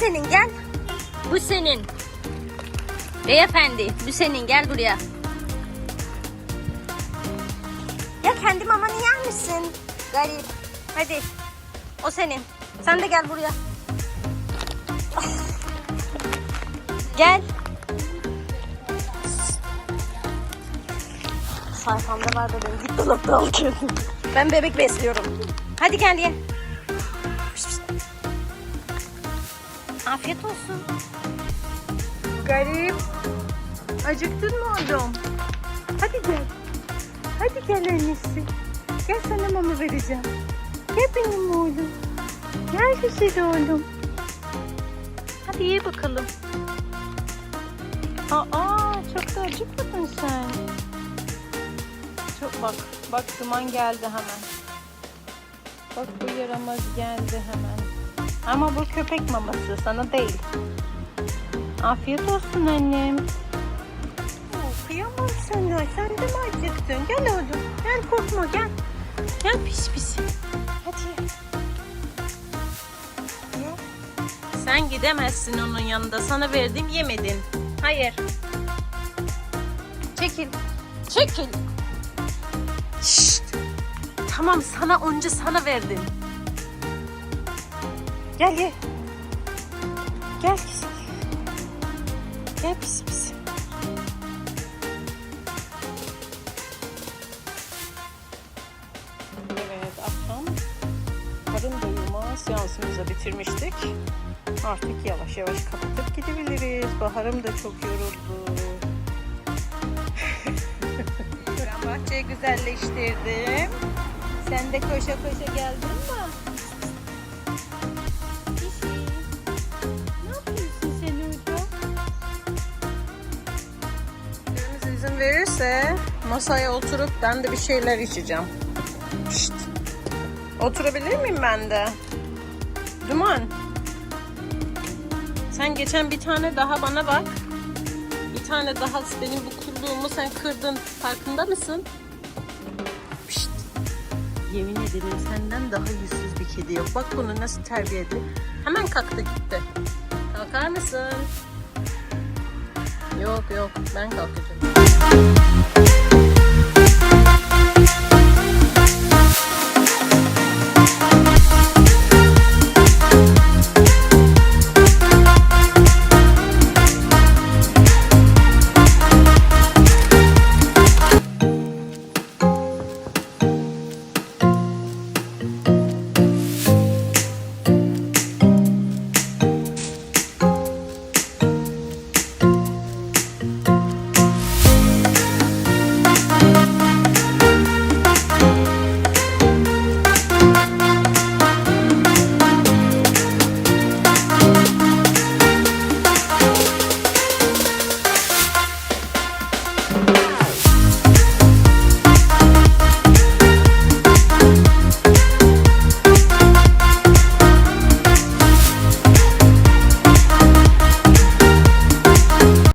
senin gel. Bu senin. Beyefendi bu senin gel buraya. Ya kendi mamanı yer misin? Garip. Hadi. O senin. Sen de gel buraya. Gel. Sayfamda var da benim. Git dolapta al kendini. Ben bebek besliyorum. Hadi gel ye. Afiyet olsun. Garip. Acıktın mı oğlum? Hadi gel. Hadi gel annesi. Gel sana mama vereceğim. Gel benim oğlum. Gel güzel oğlum. Hadi ye bakalım. Aa çok da acıkmadın sen. Çok bak. Bak duman geldi hemen. Bak bu yaramaz geldi hemen. Ama bu köpek maması sana değil. Afiyet olsun annem. Oo, kıyamam sana. Sen de mi acıktın? Gel oğlum. Gel korkma gel. Gel pis pis. Hadi. Sen gidemezsin onun yanında. Sana verdim yemedin. Hayır. Çekil. Çekil. Şşt. Tamam sana önce sana verdim. Gel ye. Gel kızım. Gel pis pis. Evet akşam karın doyurma seansımızı bitirmiştik. Artık yavaş yavaş kapatıp gidebiliriz. Baharım da çok yoruldu. ben bahçeyi güzelleştirdim. Sen de koşa koşa geldin mi? İzin verirse masaya oturup ben de bir şeyler içeceğim. Şşt. Oturabilir miyim ben de? Duman. Sen geçen bir tane daha bana bak. Bir tane daha benim bu kulluğumu sen kırdın. Farkında mısın? Şşt. Yemin ederim senden daha yüzsüz bir kedi yok. Bak bunu nasıl terbiye etti. Hemen kalktı gitti. Kalkar mısın? よくよく何かを聞い。